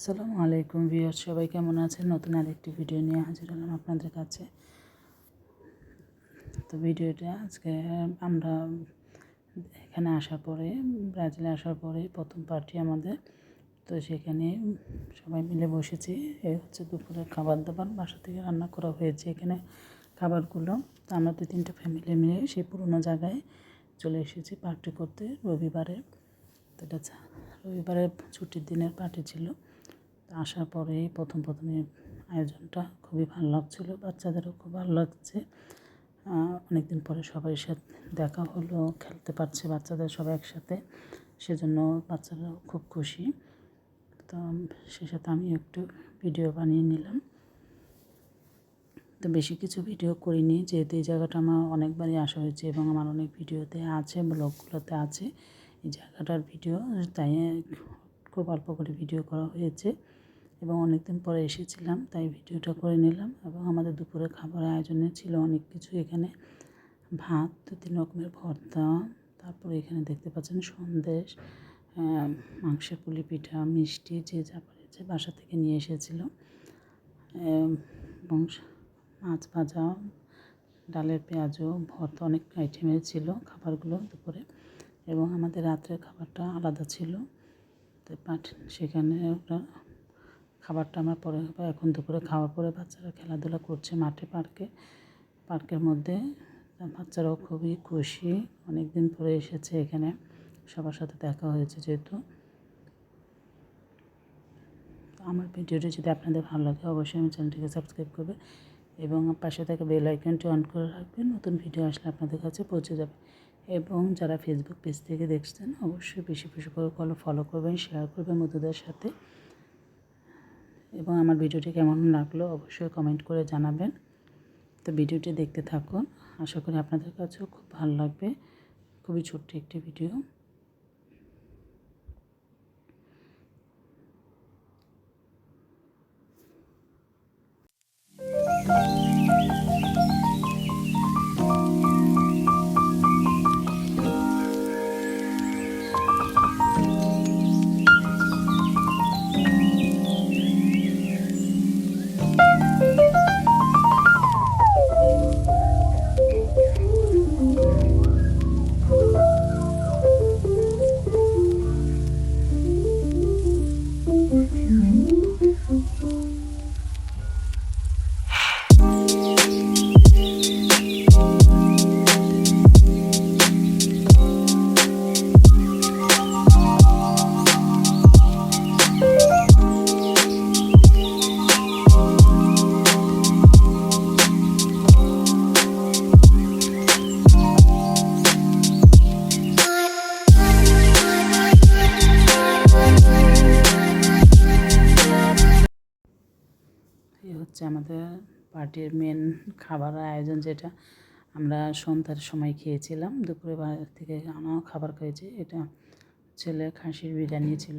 আসসালামু আলাইকুম ভিউয়ার সবাই কেমন আছেন? নতুন আরেকটি ভিডিও নিয়ে হাজির হলাম আপনাদের কাছে। তো ভিডিওটা আজকে আমরা এখানে আসার পরে, ব্রাজিলে আসার পরে প্রথম পার্টি আমাদের। তো সেখানে সবাই মিলে বসেছি। এই হচ্ছে দুপুরের খাবার দাবার বাসা থেকে রান্না করা হয়েছে এখানে খাবারগুলো। তো আমরা দু তিনটে ফ্যামিলি মিলে সেই পুরোনো জায়গায় চলে এসেছি পার্টি করতে রবিবারে। তো এটা রবিবারে ছুটির দিনের পার্টি ছিল। আসার পরেই প্রথম প্রথমে আয়োজনটা খুবই ভালো লাগছিল, বাচ্চাদেরও খুব ভালো লাগছে। অনেক দিন পরে সবাই সাথে দেখা হলো, খেলতে পারছে বাচ্চাদের সবাই একসাথে, সেজন্য বাচ্চারাও খুব খুশি। তো সে সাথে আমি একটু ভিডিও বানিয়ে নিলাম। তো বেশি কিছু ভিডিও করিনি, যেহেতু এই জায়গাটা আমার অনেকবারই আসা হয়েছে এবং আমার অনেক ভিডিওতে আছে, ব্লগগুলোতে আছে। এই জায়গাটার ভিডিও, তাই খুব অল্প করে ভিডিও করা হয়েছে। এবং অনেক দিন পরে এসেছিলাম, তাই ভিডিওটা করে নিলাম এবং আমাদের দুপুরে খাবারের আয়োজনে ছিল অনেক কিছু এখানে। ভাত দু তিন রকমের ভর্তা, তারপরে এখানে দেখতে পাচ্ছেন সন্দেশ মাংসের পুলি পিঠা, মিষ্টি, যে যা পেরেছে বাসা থেকে নিয়ে এসেছিল। এবং মাছ ভাজা, ডালের পেঁয়াজও ভর্তা অনেক আইটেমের ছিল খাবারগুলো দুপুরে এবং আমাদের রাত্রের খাবারটা আলাদা ছিল। তো বাট সেখানে ওরা খাবারটা আমার পরে এখন দুপুরে খাওয়ার পরে বাচ্চারা খেলাধুলা করছে মাঠে, পার্কে। পার্কের মধ্যে বাচ্চারাও খুবই খুশি। অনেক দিন পরে এসেছে এখানে। সবার সাথে দেখা হয়েছে যেহেতু। আমার ভিডিওটি যদি আপনাদের ভালো লাগে অবশ্যই আমার চ্যানেলটিকে সাবস্ক্রাইব করবে এবং পাশে থাকা বেল আইকনটি অন করে রাখবেন। নতুন ভিডিও আসলে আপনাদের কাছে পৌঁছে যাবে। এবং যারা ফেসবুক পেজ থেকে দেখছেন, অবশ্যই বেশি বেশি করে ফলো করবেন শেয়ার করবেন বন্ধুদের সাথে। এবং আমার ভিডিওটি কেমন লাগল অবশ্যই কমেন্ট করে জানাবেন। তো ভিডিওটি দেখতে থাকুন। আশা করি আপনাদের কাছেও খুব ভালো লাগবে। খুবই ছোট্ট একটি ভিডিও। এই হচ্ছে আমাদের পার্টির মেন খাবারের আয়োজন যেটা আমরা সন্ধ্যার সময় খেয়েছিলাম। দুপুরে বাইরে থেকে আনাও খাবার খেয়েছি। এটা ছেলে খাসির বিরিয়ানি ছিল।